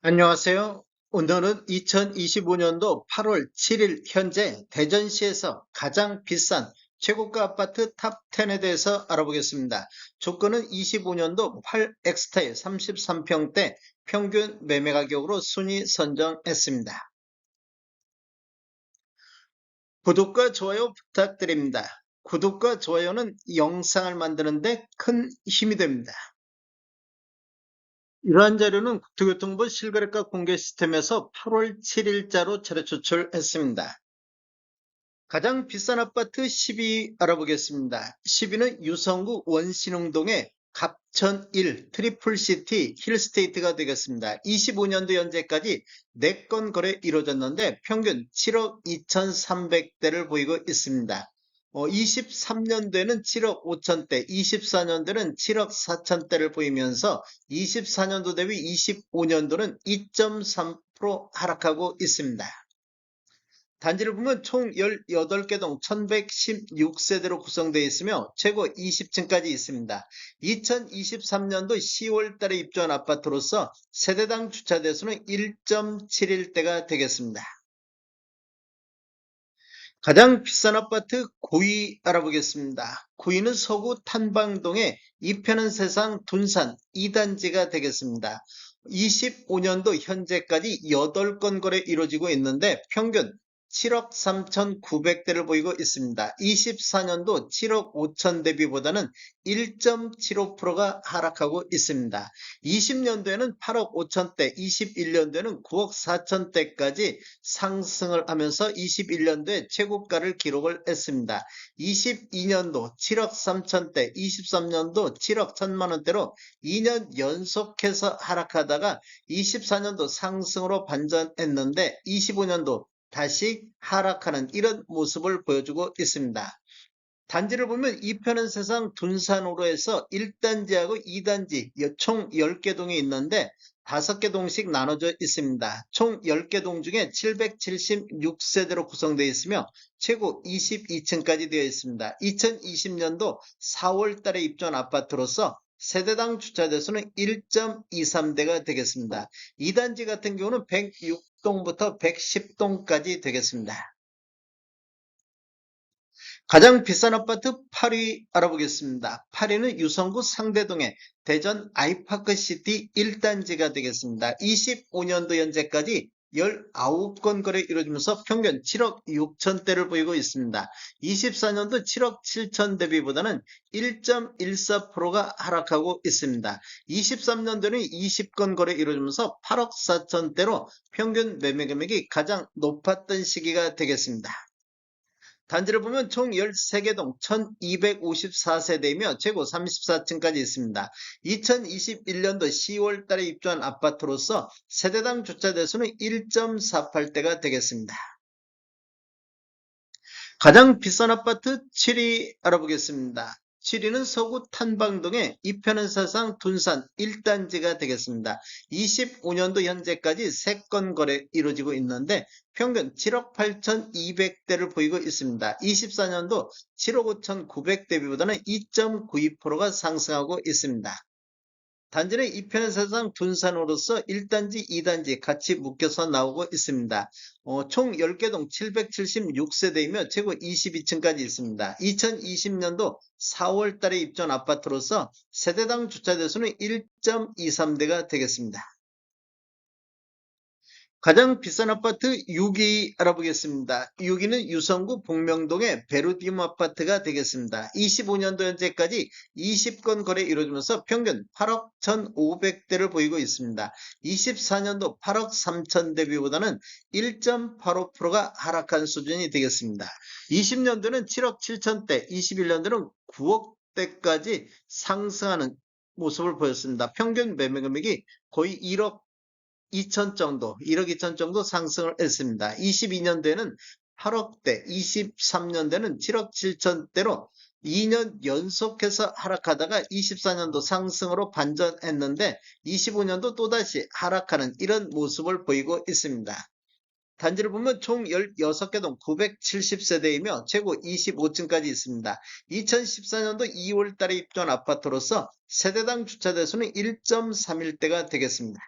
안녕하세요. 오늘은 2025년도 8월 7일 현재 대전시에서 가장 비싼 최고가 아파트 탑 10에 대해서 알아보겠습니다. 조건은 25년도 8엑스타일 33평대 평균 매매 가격으로 순위 선정했습니다. 구독과 좋아요 부탁드립니다. 구독과 좋아요는 영상을 만드는데 큰 힘이 됩니다. 이러한 자료는 국토교통부 실거래가 공개 시스템에서 8월 7일자로 차례 추출했습니다. 가장 비싼 아파트 10위 알아보겠습니다. 10위는 유성구 원신흥동의 갑천 1 트리플시티 힐스테이트가 되겠습니다. 25년도 현재까지 4건 거래 이루어졌는데 평균 7억 2,300대를 보이고 있습니다. 어, 23년도에는 7억 5천대, 24년도는 7억 4천대를 보이면서 24년도 대비 25년도는 2.3% 하락하고 있습니다. 단지를 보면 총 18개 동 1116세대로 구성되어 있으며 최고 20층까지 있습니다. 2023년도 10월 달에 입주한 아파트로서 세대당 주차 대수는 1.71대가 되겠습니다. 가장 비싼 아파트 9위 알아보겠습니다. 9위는 서구 탄방동의 이편은 세상 둔산 2단지가 되겠습니다. 25년도 현재까지 8건 거래 이루어지고 있는데 평균 7억 3,900대를 보이고 있습니다. 24년도 7억 5천 대비보다는 1.75%가 하락하고 있습니다. 20년도에는 8억 5천대, 21년도에는 9억 4천대까지 상승을 하면서 21년도에 최고가를 기록을 했습니다. 22년도 7억 3천대, 23년도 7억 1천만 원대로 2년 연속해서 하락하다가 24년도 상승으로 반전했는데 25년도 다시 하락하는 이런 모습을 보여주고 있습니다. 단지를 보면 이편은 세상 둔산으로 해서 1단지하고 2단지 총 10개 동이 있는데 5개 동씩 나눠져 있습니다. 총 10개 동 중에 776세대로 구성되어 있으며 최고 22층까지 되어 있습니다. 2020년도 4월 달에 입주한 아파트로서 세대당 주차 대수는 1.23대가 되겠습니다. 2단지 같은 경우는 106 동부터 110동까지 되겠습니다. 가장 비싼 아파트 8위 알아보겠습니다. 8위는 유성구 상대동의 대전 아이파크시티 1단지가 되겠습니다. 25년도 현재까지 19건 거래 이루어지면서 평균 7억 6천대를 보이고 있습니다. 24년도 7억 7천 대비보다는 1.14%가 하락하고 있습니다. 23년도는 20건 거래 이루어지면서 8억 4천대로 평균 매매 금액이 가장 높았던 시기가 되겠습니다. 단지를 보면 총 13개 동 1254세대이며 최고 34층까지 있습니다. 2021년도 10월 달에 입주한 아파트로서 세대당 주차 대수는 1.48대가 되겠습니다. 가장 비싼 아파트 7위 알아보겠습니다. 7위는 서구 탄방동의 이편은 사상 둔산 1단지가 되겠습니다. 25년도 현재까지 3건 거래 이루어지고 있는데 평균 7억 8,200대를 보이고 있습니다. 24년도 7억 5,900대비보다는 2.92%가 상승하고 있습니다. 단지는 이편의 세상 분산으로서 1단지, 2단지 같이 묶여서 나오고 있습니다. 어, 총 10개 동 776세대이며 최고 22층까지 있습니다. 2020년도 4월 달에 입주한 아파트로서 세대당 주차 대수는 1.23대가 되겠습니다. 가장 비싼 아파트 6위 알아보겠습니다. 6위는 유성구 복명동의 베르디움 아파트가 되겠습니다. 25년도 현재까지 20건 거래 이루어지면서 평균 8억 1,500대를 보이고 있습니다. 24년도 8억 3천 대비보다는 1.85%가 하락한 수준이 되겠습니다. 20년도는 7억 7천대, 21년도는 9억 대까지 상승하는 모습을 보였습니다. 평균 매매 금액이 거의 1억 2천 정도, 1억 2천 정도 상승을 했습니다. 22년대는 8억대, 23년대는 7억 7천대로 2년 연속해서 하락하다가 24년도 상승으로 반전했는데 25년도 또다시 하락하는 이런 모습을 보이고 있습니다. 단지를 보면 총 16개 동 970세대이며 최고 25층까지 있습니다. 2014년도 2월 달에 입주한 아파트로서 세대당 주차 대수는 1.31대가 되겠습니다.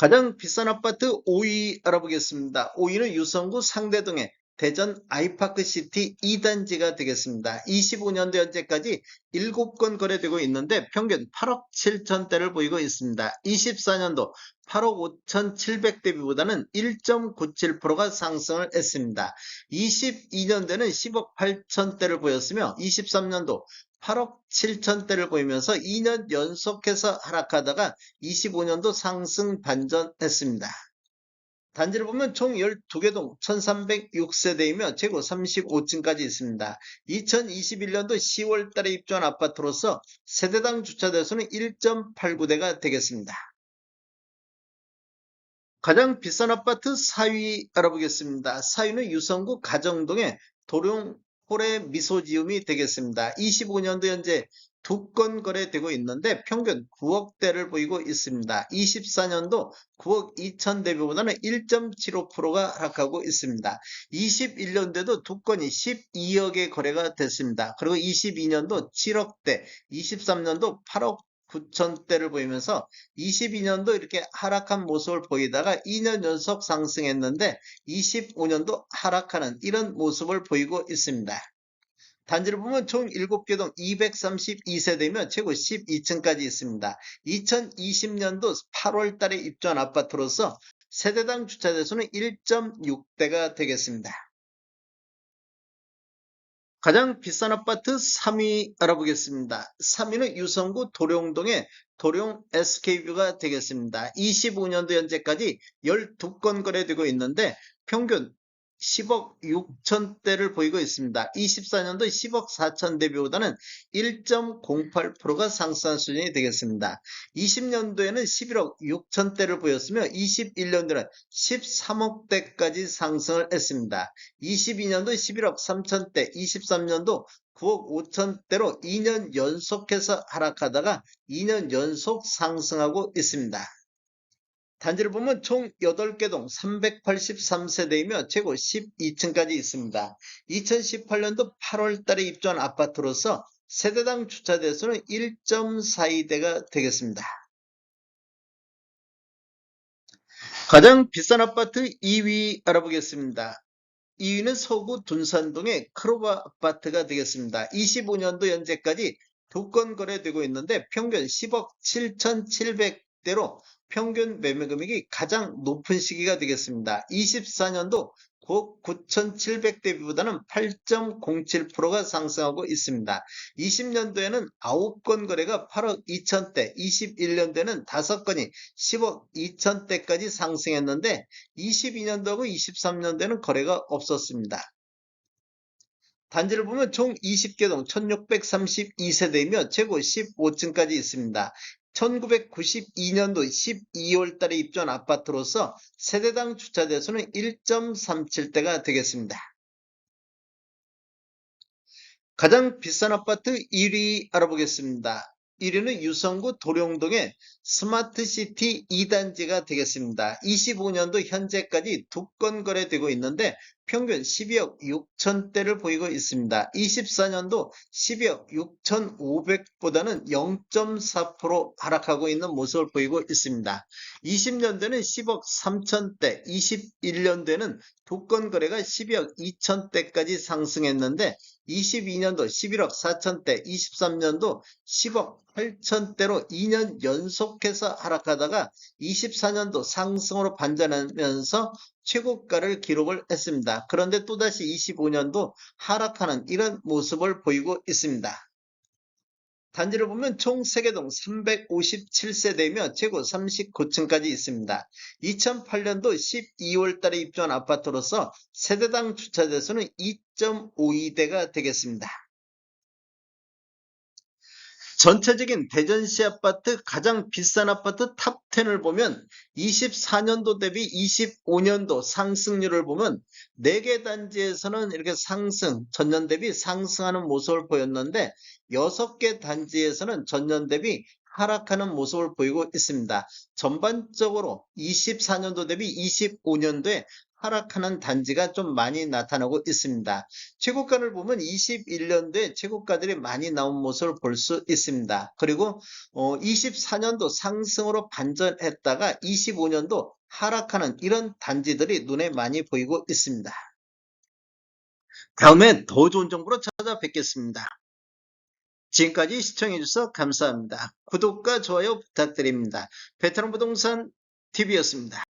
가장 비싼 아파트 5위 알아보겠습니다. 5위는 유성구 상대동의 대전 아이파크시티 2단지가 되겠습니다. 25년도 현재까지 7건 거래되고 있는데 평균 8억 7천대를 보이고 있습니다. 24년도 8억 5천7백 대비보다는 1.97%가 상승을 했습니다. 22년도에는 10억 8천대를 보였으며 23년도 8억 7천대를 보이면서 2년 연속해서 하락하다가 25년도 상승 반전했습니다. 단지를 보면 총 12개 동 1306세대이며 재고 35층까지 있습니다. 2021년도 10월 달에 입주한 아파트로서 세대당 주차 대수는 1.89대가 되겠습니다. 가장 비싼 아파트 4위 알아보겠습니다. 4위는 유성구 가정동의 도룡 홀의 미소지음이 되겠습니다. 25년도 현재 두 건 거래되고 있는데 평균 9억대를 보이고 있습니다. 24년도 9억 2천 대비보다는 1.75%가 하락하고 있습니다. 21년도에도 두 건이 12억의 거래가 됐습니다. 그리고 22년도 7억대, 23년도 8억 9천대를 보이면서 22년도 이렇게 하락한 모습을 보이다가 2년 연속 상승했는데 25년도 하락하는 이런 모습을 보이고 있습니다. 단지를 보면 총 7개 동 232세대이며 최고 12층까지 있습니다. 2020년도 8월 달에 입주한 아파트로서 세대당 주차 대수는 1.6대가 되겠습니다. 가장 비싼 아파트 3위 알아보겠습니다. 3위는 유성구 도룡동의 도룡 SK뷰가 되겠습니다. 25년도 현재까지 12건 거래되고 있는데 평균 10억 6천대를 보이고 있습니다. 24년도 10억 4천 대비보다는 1.08%가 상승한 수준이 되겠습니다. 20년도에는 11억 6천대를 보였으며 21년도는 13억대까지 상승을 했습니다. 22년도 11억 3천대, 23년도 9억 5천대로 2년 연속해서 하락하다가 2년 연속 상승하고 있습니다. 단지를 보면 총 8개 동 383세대이며 최고 12층까지 있습니다. 2018년도 8월 달에 입주한 아파트로서 세대당 주차 대수는 1.42대가 되겠습니다. 가장 비싼 아파트 2위 알아보겠습니다. 2위는 서구 둔산동의 크로바 아파트가 되겠습니다. 25년도 현재까지 두 건 거래되고 있는데 평균 10억 7,700 대로 평균 매매 금액이 가장 높은 시기가 되겠습니다. 24년도 9억 9,700대비보다는 8.07%가 상승하고 있습니다. 20년도에는 9건 거래가 8억 2천대, 21년도에는 5건이 10억 2천대까지 상승했는데 22년도하고 23년도에는 거래가 없었습니다. 단지를 보면 총 20개 동 1632세대이며 최고 15층까지 있습니다. 1992년도 12월 달에 입주한 아파트로서 세대당 주차 대수는 1.37대가 되겠습니다. 가장 비싼 아파트 1위 알아보겠습니다. 1위는 유성구 도룡동의 스마트시티 2단지가 되겠습니다. 25년도 현재까지 두 건 거래되고 있는데 평균 12억 6천대를 보이고 있습니다. 24년도 12억 6,500보다는 0.4% 하락하고 있는 모습을 보이고 있습니다. 20년도에는 10억 3천대, 21년도에는 두 건 거래가 12억 2천대까지 상승했는데 22년도 11억 4천대, 23년도 10억 8천대로 2년 연속해서 하락하다가 24년도 상승으로 반전하면서 최고가를 기록을 했습니다. 그런데 또다시 25년도 하락하는 이런 모습을 보이고 있습니다. 단지를 보면 총 세계동 357세대이며 최고 39층까지 있습니다. 2008년도 12월 달에 입주한 아파트로서 세대당 주차 대수는 2.52대가 되겠습니다. 전체적인 대전시 아파트 가장 비싼 아파트 탑10을 보면 24년도 대비 25년도 상승률을 보면 4개 단지에서는 이렇게 상승, 전년 대비 상승하는 모습을 보였는데 6개 단지에서는 전년 대비 하락하는 모습을 보이고 있습니다. 전반적으로 24년도 대비 25년도에 하락하는 단지가 좀 많이 나타나고 있습니다. 최고가를 보면 21년도에 최고가들이 많이 나온 모습을 볼 수 있습니다. 그리고 24년도 상승으로 반전했다가 25년도 하락하는 이런 단지들이 눈에 많이 보이고 있습니다. 다음에 더 좋은 정보로 찾아뵙겠습니다. 지금까지 시청해주셔서 감사합니다. 구독과 좋아요 부탁드립니다. 베테랑 부동산 TV였습니다.